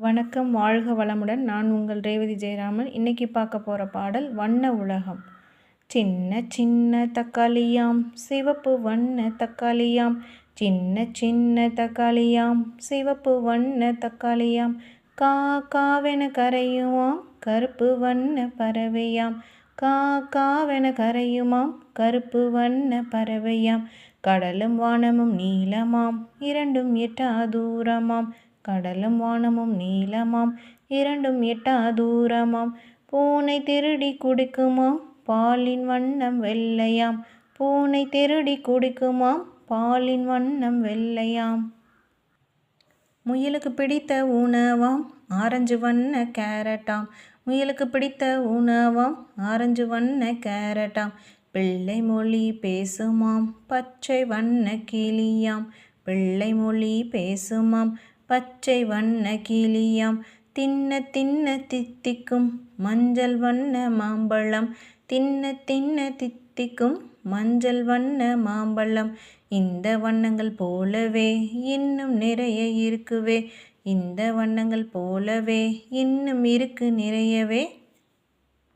வணக்கம் வாழ்க வளமுடன். நான் உங்கள் ரேவதி ஜெயராமன். இன்னைக்கு பார்க்க போகிற பாடல் வண்ண உலகம். சின்ன சின்ன தக்காளியாம் சிவப்பு வண்ண தக்காளியாம். சின்ன சின்ன தக்காளியாம் சிவப்பு வண்ண தக்காளியாம். கா காவென கரையுமாம் கருப்பு வண்ண பறவையாம். கா காவென கரையுமாம் கருப்பு வண்ண பறவையாம். கடலும் வானமும் நீளமாம் இரண்டும் எட்டா தூரமாம் கடலும் வானமும் நீளமாம். இரண்டும் எட்டா தூரமாம் பூனை திருடி குடிக்குமாம். பாலின் வண்ணம் வெள்ளையாம். பூனை திருடி குடிக்குமாம். பாலின் வண்ணம் வெள்ளையாம். முயலுக்கு பிடித்த உணவாம். ஆரஞ்சு வண்ண கேரட்டாம். முயலுக்கு பிடித்த உணவாம். ஆரஞ்சு வண்ண கேரட்டாம். பிள்ளை மொழி பேசுமாம். பச்சை வண்ண கிளியாம். பிள்ளை மொழி பேசுமாம். பச்சை வண்ண கிளியாம் தின்ன தின்ன தித்திக்கும் மஞ்சள் வண்ண மாம்பழம் தின்ன தின்ன தித்திக்கும் மஞ்சள் வண்ண மாம்பழம். இந்த வண்ணங்கள் போலவே இன்னும் நிறைய இருக்குவே இந்த வண்ணங்கள் போலவே இன்னும் இருக்கு நிறையவே.